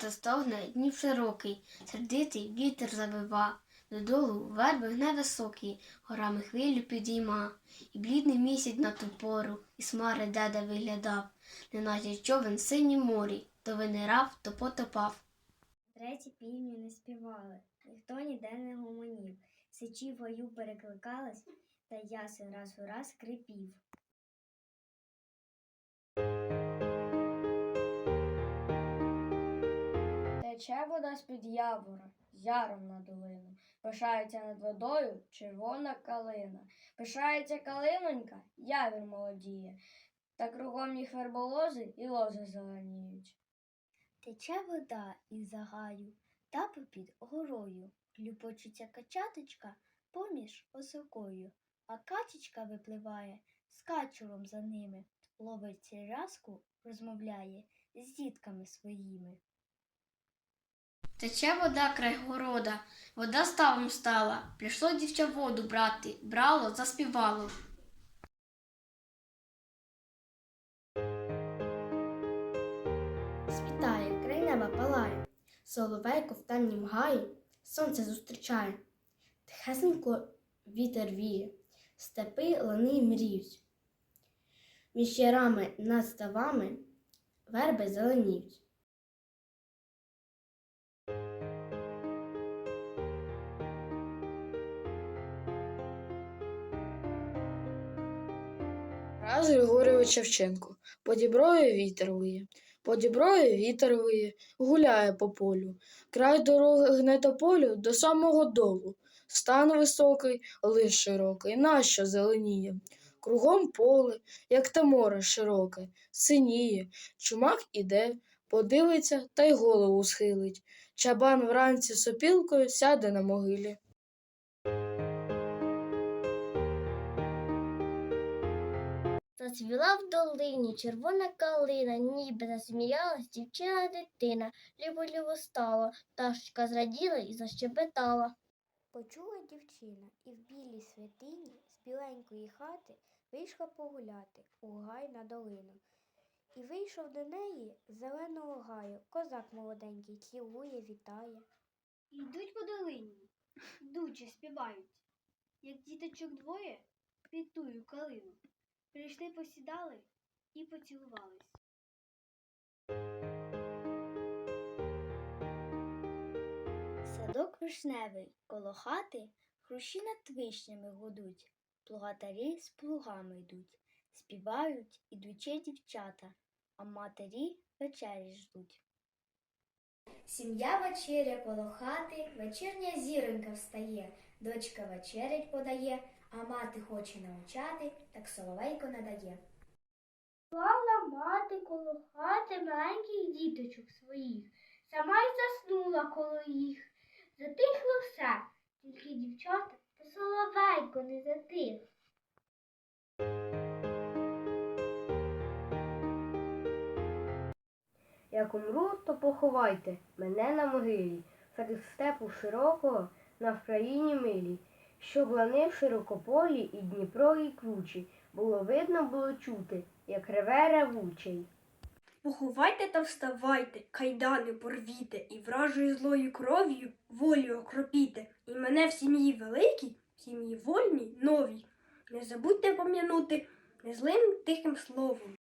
сонце стогне, днів широкий, сердитий вітер завива, додолу верби гне високий, горами хвилю підійма, і блідний місяць на ту пору, і смари деда виглядав, неначе човен синім морі, то винирав, то потопав. Треті півні не співали, ніхто ніде не гомонів, сичі в гаю перекликались, та ясен раз у раз крипів. Тече вода з-під явора, яром на долину. Пишається над водою червона калина. Пишається калинонька, явір молодіє. Та кругом їх верболози і лози зеленіють. Тече вода із загаю, та попід горою, Люпочеться качаточка поміж осокою, а качечка випливає з качуром за ними, ловить сірязку, розмовляє з дітками своїми. Тече вода край города, вода ставом стала, прийшло дівча воду брати, брало, заспівало. Світає, край неба палає, соловейко в темнім гаї, сонце зустрічає. Тихесенько вітер віє, степи лани мріють. Між ярами над ставами верби зеленіють. Тарас Григорович Шевченко. По діброю вітер виє, по діброю вітер виє, гуляє по полю. Край дороги гне полю до самого долу. Стан високий, лиш широкий, нащо зеленіє? Кругом поле, як те море широке, синіє. Чумак іде, подивиться та й голову схилить. Чабан вранці сопілкою сяде на могилі. Зацвіла в долині червона калина, ніби засміялась дівчина дитина, любо-любо стало, пташечка зраділа і защебетала. Почула дівчина і в білій святині з біленької хати вийшла погуляти у гай на долину. І вийшов до неї з зеленого гаю, козак молоденький, цілує, вітає. Йдуть по долині, йдучи співають, як діточок двоє під тую калину. Прийшли, посідали і поцілувались. Садок вишневий, коло хати хрущі над вишнями гудуть, плугатарі з плугами йдуть, співають ідучі дівчата, а матері вечері ждуть. Сім'я вечеря коло хати, вечірня зіронька встає, дочка вечерять подає, а мати хоче навчати, так соловейко надає. Клала мати коло хати маленьких діточок своїх, сама й заснула коло їх. Затихло все, тільки дівчата та соловейко не затих. Як умру, то поховайте мене на могилі, серед степу широкого на Вкраїні милій, щоб лани в широкополі і Дніпро і кручі, було видно, було чути, як реве ревучий. Поховайте та вставайте, кайдани порвіте, і вражою злою кров'ю волю окропіте, і мене в сім'ї великій, в сім'ї вольній, новій. Не забудьте пом'янути незлим тихим словом,